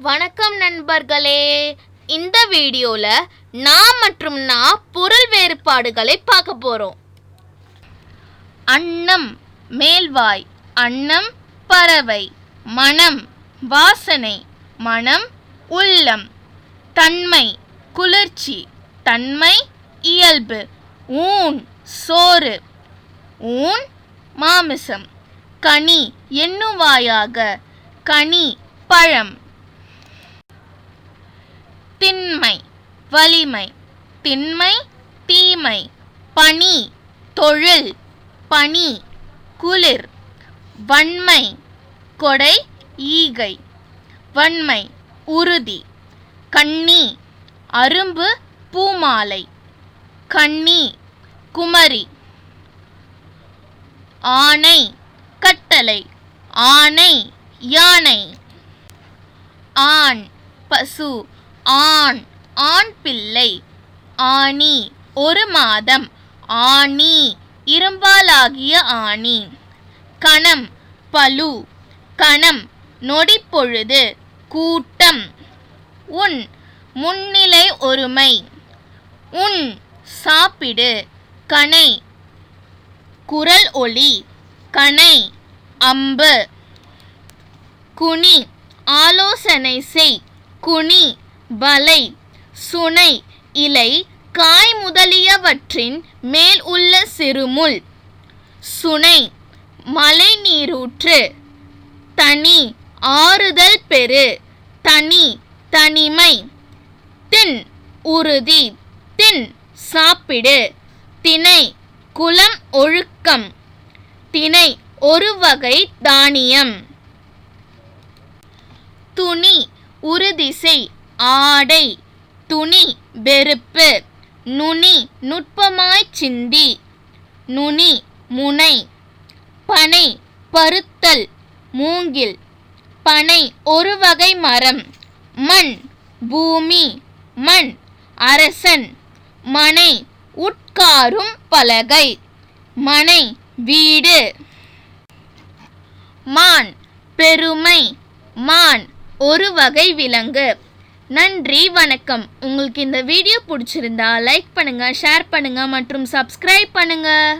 வணக்கம் நண்பர்களே. இந்த வீடியோவில் நான் மற்றும் நான் பொருள் வேறுபாடுகளை பார்க்க போகிறோம் அன்னம் மேல்வாய் அன்னம் பறவை மனம் வாசனை மனம் உள்ளம் தன்மை குளிர்ச்சி தன்மை இயல்பு ஊன் சோறு ஊன் மாமிசம் கனி எண்ணுவாயாக கனி பழம் திண்மை வலிமை திண்மை தீமை பனி தொழில் பனி குளிர் வன்மை கொடை ஈகை வன்மை உறுதி கண்ணி அரும்பு பூமாலை கண்ணி குமரி ஆணை கட்டளை ஆணை யானை ஆண் பசு ஆண் ஆண் பிள்ளை ஆணி ஒரு மாதம் ஆணி இரும்பாலாகிய ஆணி. கணம் பலு கணம் நொடிப்பொழுது கூட்டம். உன் முன்னிலை ஒருமை. உன் சாப்பிடு. கணை குரல் ஒளி கணை அம்பு. குனி ஆலோசனை செய். குனி வலை சுனை இலை காய் முதலியவற்றின் மேல் உள்ள சிறுமுள். சுனை மலை நீரூற்று. தனி ஆறுதல் பெறு. தனி தனிமை. தின் உறுதி. தின் சாப்பிடு. திணை குலம் ஒழுக்கம். திணை ஒரு வகை தானியம். துணி உறுதிசை. ஆடை துணி வெறுப்பு நுனி நுட்பமாய்ச் சிந்தி நுனி முனை பனை பருத்தல் மூங்கில் பனை ஒரு வகை மரம் மண் பூமி மண் அரசன் மனை உட்காரும் பலகை மனை வீடு மான் பெருமை மான் ஒரு வகை விலங்கு. நன்றி வணக்கம். உங்களுக்கு இந்த வீடியோ பிடிச்சிருந்தா லைக் பண்ணுங்கள் ஷேர் பண்ணுங்கள் மற்றும் சப்ஸ்கிரைப் பண்ணுங்கள்